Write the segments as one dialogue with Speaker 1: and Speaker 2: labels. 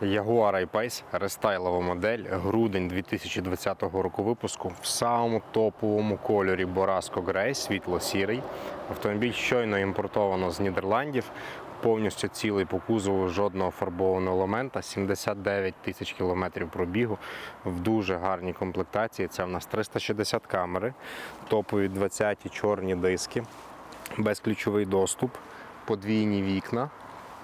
Speaker 1: Jaguar I-Pace, рестайлова модель, грудень 2020 року випуску в самому топовому кольорі Бораско Грей, світло-сірий. Автомобіль щойно імпортовано з Нідерландів, повністю цілий по кузову, жодного фарбованого елемента, 79 тисяч кілометрів пробігу в дуже гарній комплектації. Це в нас 360 камери, топові 20 чорні диски, безключовий доступ, подвійні вікна,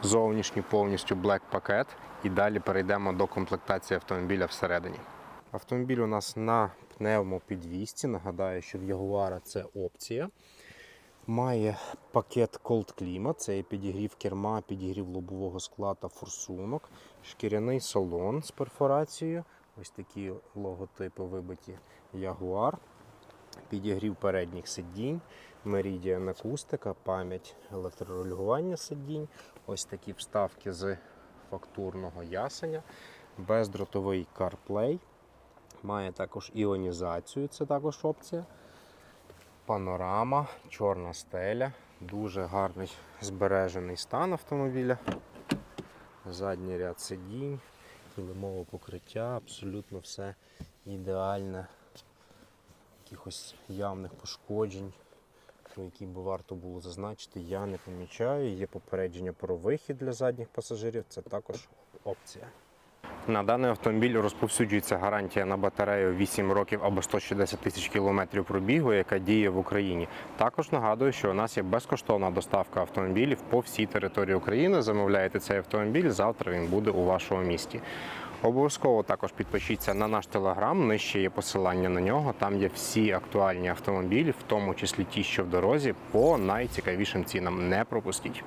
Speaker 1: зовнішній повністю black пакет. І далі перейдемо до комплектації автомобіля всередині. Автомобіль у нас на пневмопідвісці. Нагадаю, що в Ягуара це опція. Має пакет Cold Clima, це і підігрів керма, підігрів лобового скла та форсунок, шкіряний салон з перфорацією. Ось такі логотипи вибиті Jaguar, підігрів передніх сидінь, Meridian акустика, пам'ять електрорегулювання сидінь, ось такі вставки з фактурного ясеня, бездротовий CarPlay, має також іонізацію, це також опція. Панорама, чорна стеля, дуже гарний збережений стан автомобіля. Задній ряд сидінь, килимове покриття, абсолютно все ідеальне. Якихось явних пошкоджень, які би варто було зазначити, я не помічаю. Є попередження про вихід для задніх пасажирів, це також опція. На даний автомобіль розповсюджується гарантія на батарею 8 років або 160 тисяч кілометрів пробігу, яка діє в Україні. Також нагадую, що у нас є безкоштовна доставка автомобілів по всій території України. Замовляєте цей автомобіль, завтра він буде у вашому місті. Обов'язково також підпишіться на наш телеграм. Нижче є посилання на нього. Там є всі актуальні автомобілі, в тому числі ті, що в дорозі, по найцікавішим цінам. Не пропустіть.